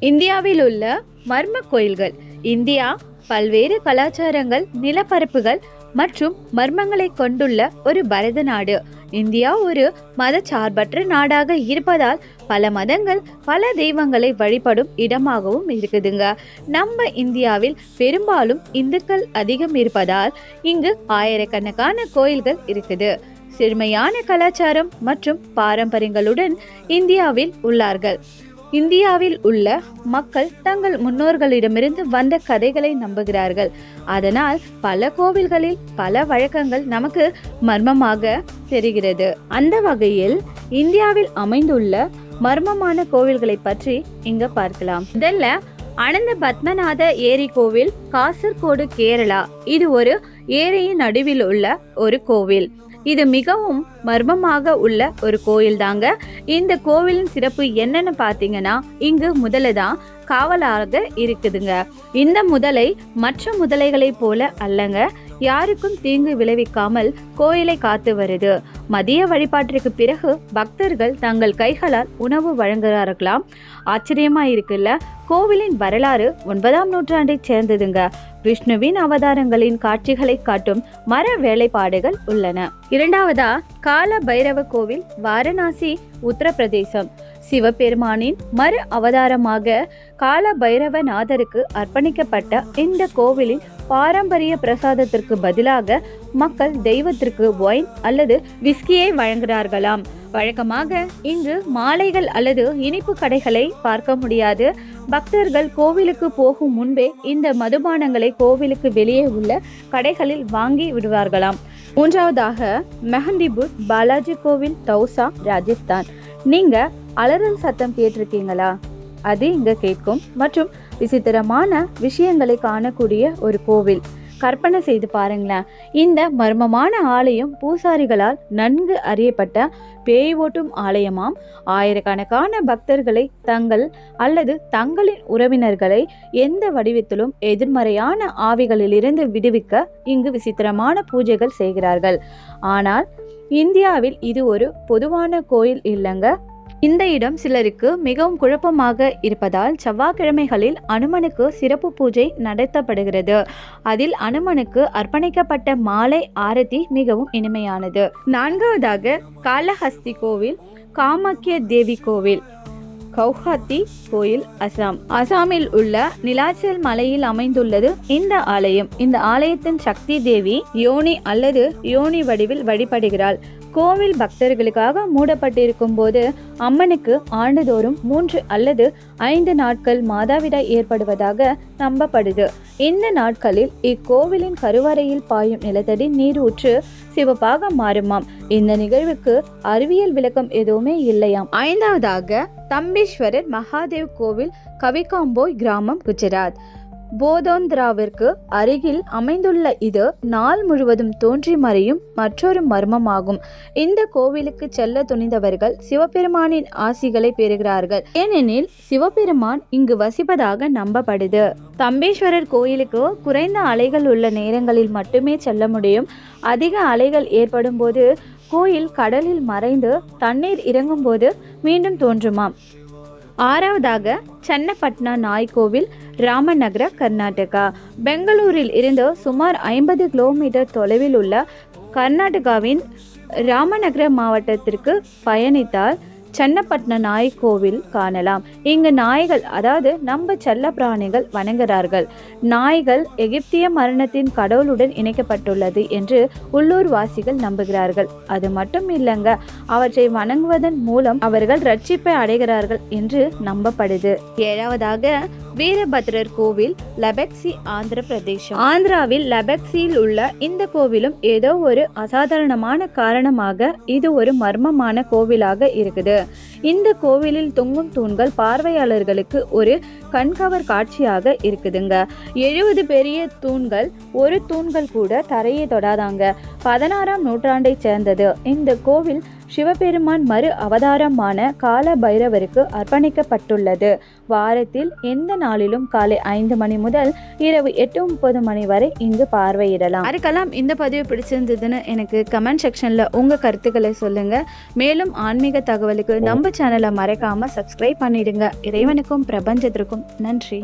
இந்தியாவில் உள்ள மர்ம கோயில்கள் இந்தியா பல்வேறு கலாச்சாரங்கள் நிலப்பரப்புகள் மற்றும் மர்மங்களை கொண்டுள்ள ஒரு பரத நாடு. இந்தியா ஒரு மதச்சார்பற்ற நாடாக இருப்பதால் பல மதங்கள் பல தெய்வங்களை வழிபடும் இடமாகவும் இருக்குதுங்க. நம்ம இந்தியாவில் பெரும்பாலும் இந்துக்கள் அதிகம் இருப்பதால் இங்கு ஆயிரக்கணக்கான கோயில்கள் இருக்குது. செழுமையான கலாச்சாரம் மற்றும் பாரம்பரியங்களுடன் இந்தியாவில் உள்ளார்கள். இந்தியாவில் உள்ள மக்கள் தங்கள் முன்னோர்களிடமிருந்து வந்த கதைகளை நம்புகிறார்கள். அதனால் பல கோவில்களில் பல வழக்கங்கள் நமக்கு மர்மமாக தெரிகிறது. அந்த வகையில் இந்தியாவில் அமைந்துள்ள மர்மமான கோவில்களை பற்றி இங்க பார்க்கலாம். முதல்ல அனந்த பத்மநாத ஏரி கோவில் காசர்கோடு கேரளா. இது ஒரு ஏரியின் நடுவில் உள்ள ஒரு கோவில். இது மிகவும் மர்மமாக உள்ள ஒரு கோயில் தாங்க இந்த கோவிலின் சிறப்பு என்னன்னு பார்த்தீங்கன்னா இங்கு முதலை தான் காவலாக இருக்குதுங்க. இந்த முதலை மற்ற முதலைகளைப் போல அல்லங்க. யாருக்கும் தீங்கு விளைவிக்காமல் கோயிலை காத்து வருது. மதிய வழிபாட்டிற்கு பிறகு பக்தர்கள் தங்கள் கைகளால் உணவு வழங்குகிறார்களாம். ஆச்சரியமா இருக்குல்ல கோவிலின் வரலாறு ஒன்பதாம் நூற்றாண்டைச் சேர்ந்ததுங்க. விஷ்ணுவின் அவதாரங்களின் காட்சிகளை காட்டும் மர வேலைப்பாடுகள் உள்ளன. இரண்டாவதா கால பைரவ கோவில் வாரணாசி உத்தரப்பிரதேசம். சிவபெருமானின் மறு அவதாரமாக கால பைரவநாதருக்கு அர்ப்பணிக்கப்பட்ட இந்த கோவிலின் பாரம்பரிய பிரசாதத்திற்கு பதிலாக மக்கள் தெய்வத்திற்கு ஒயின் அல்லது விஸ்கியை வழங்குகிறார்களாம். வழக்கமாக இங்கு மாலைகள் அல்லது இனிப்பு கடைகளை பார்க்க முடியாது. பக்தர்கள் கோவிலுக்கு போகும் முன்பே இந்த மதுபானங்களை கோவிலுக்கு வெளியே உள்ள கடைகளில் வாங்கி விடுவார்களாம். மூன்றாவதாக மெஹந்திபூர் பாலாஜி கோவில் தௌசா ராஜஸ்தான். நீங்க அலறல் சத்தம் கேட்டிருக்கீங்களா? அது இங்க கேட்கும். மற்றும் விசித்திரமான விஷயங்களை காணக்கூடிய ஒரு கோவில். கற்பனை செய்து பாருங்களேன். இந்த மர்மமான ஆலயம் பூசாரிகளால் நன்கு அறியப்பட்ட பேய் ஓட்டும் ஆலயமாம். ஆயிரக்கணக்கான பக்தர்களை தங்கள் அல்லது தங்களின் உறவினர்களை எந்த வடிவத்திலும் எதிர்மறையான ஆவிகளிலிருந்து விடுவிக்க இங்கு விசித்திரமான பூஜைகள் செய்கிறார்கள். ஆனால் இந்தியாவில் இது ஒரு பொதுவான கோயில் இல்லைங்க. இந்த இடம் சிலருக்கு மிகவும் குழப்பமாக இருப்பதால் செவ்வாய்க்கிழமைகளில் அனுமனுக்கு சிறப்பு பூஜை நடத்தப்படுகிறது. அதில் அனுமனுக்கு அர்ப்பணிக்கப்பட்ட மாலை ஆரத்தி மிகவும் இனிமையானது. நான்காவதாக காளஹஸ்தி கோவில் காமாக்கிய தேவி கோவில் கௌஹாத்தி கோயில் அசாம். அசாமில் உள்ள நிலாச்சல் மலையில் அமைந்துள்ளது இந்த ஆலயம். இந்த ஆலயத்தின் சக்தி தேவி யோனி அல்லது யோனி வடிவில் வழிபடுகிறாள். கோவில் பக்தர்களுக்காக மூடப்பட்டிருக்கும் போது அம்மனுக்கு ஆண்டுதோறும் மூன்று அல்லது ஐந்து நாட்கள் மாதாவிடாய் ஏற்படுவதாக நம்பப்படுது. இந்த நாட்களில் இக்கோவிலின் கருவறையில் பாயும் நிலத்தடி நீரூற்று சிவப்பாக மாறுமாம். இந்த நிகழ்வுக்கு அறிவியல் விளக்கம் எதுவுமே இல்லையாம். ஐந்தாவதாக தம்பீஸ்வரர் மகாதேவ் கோவில் கவிகாம்போய் கிராமம் குஜராத். போதோந்திராவிற்கு அருகில் அமைந்துள்ள இது நாள் முழுவதும் தோன்றி மறையும் மற்றொரு மர்மமாகும். இந்த கோவிலுக்கு செல்ல துணிந்தவர்கள் சிவபெருமானின் ஆசிகளை பெறுகிறார்கள். ஏனெனில் சிவபெருமான் இங்கு வசிப்பதாக நம்பப்படுது. தம்பேஸ்வரர் கோயிலுக்கு குறைந்த அலைகள் உள்ள நேரங்களில் மட்டுமே செல்ல முடியும். அதிக அலைகள் ஏற்படும் போது கோயில் கடலில் மறைந்து தண்ணீர் இறங்கும் போது மீண்டும் தோன்றுமாம். ஆறாவதாக சென்னப்பட்னா நாய்கோவில் ராமநகர கர்நாடகா. பெங்களூரில் இருந்து சுமார் ஐம்பது கிலோமீட்டர் தொலைவில் உள்ள கர்நாடகாவின் ராமநகர மாவட்டத்திற்கு பயணித்தால் சென்னப்பட்டின நாய் கோவில் காணலாம். இங்கு நாய்கள் அதாவது நம்ம செல்ல பிராணிகள் வணங்குகிறார்கள். நாய்கள் எகிப்திய மரணத்தின் கடவுளுடன் இணைக்கப்பட்டுள்ளது என்று உள்ளூர் வாசிகள் நம்புகிறார்கள். அது மட்டும் இல்லைங்க அவற்றை வணங்குவதன் மூலம் அவர்கள் ரட்சிப்பை அடைகிறார்கள் என்று நம்பப்படுது. ஏழாவதாக வீரபத்ரர் கோவில் லபெக்சி ஆந்திர பிரதேசம். ஆந்திராவில் லபெக்சியில் உள்ள இந்த கோவிலும் ஏதோ ஒரு அசாதாரணமான காரணமாக இது ஒரு மர்மமான கோவிலாக இருக்குது. இந்த கோவிலில் தொங்கும் தூண்கள் பார்வையாளர்களுக்கு ஒரு கண்கவர் காட்சியாக இருக்குதுங்க. எழுபது பெரிய தூண்கள் ஒரு தூண்கள் கூட தரையை தொடாதாங்க. பதினாறாம் நூற்றாண்டை சேர்ந்தது. இந்த கோவில் சிவபெருமான் மறு அவதாரமான கால பைரவருக்கு அர்ப்பணிக்கப்பட்டுள்ளது. வாரத்தில் எந்த நாளிலும் காலை ஐந்து மணி முதல் இரவு எட்டு முப்பது மணி வரை இங்கு பார்வையிடலாம். யாருக்கெல்லாம் இந்த பதிவு பிடிச்சிருந்ததுன்னு எனக்கு கமெண்ட் செக்ஷனில் உங்கள் கருத்துக்களை சொல்லுங்கள் மேலும் ஆன்மீக தகவலுக்கு நம்ம சேனலை மறக்காமல் சப்ஸ்கிரைப் பண்ணிடுங்க. இறைவனுக்கும் பிரபஞ்சத்திற்கும் நன்றி.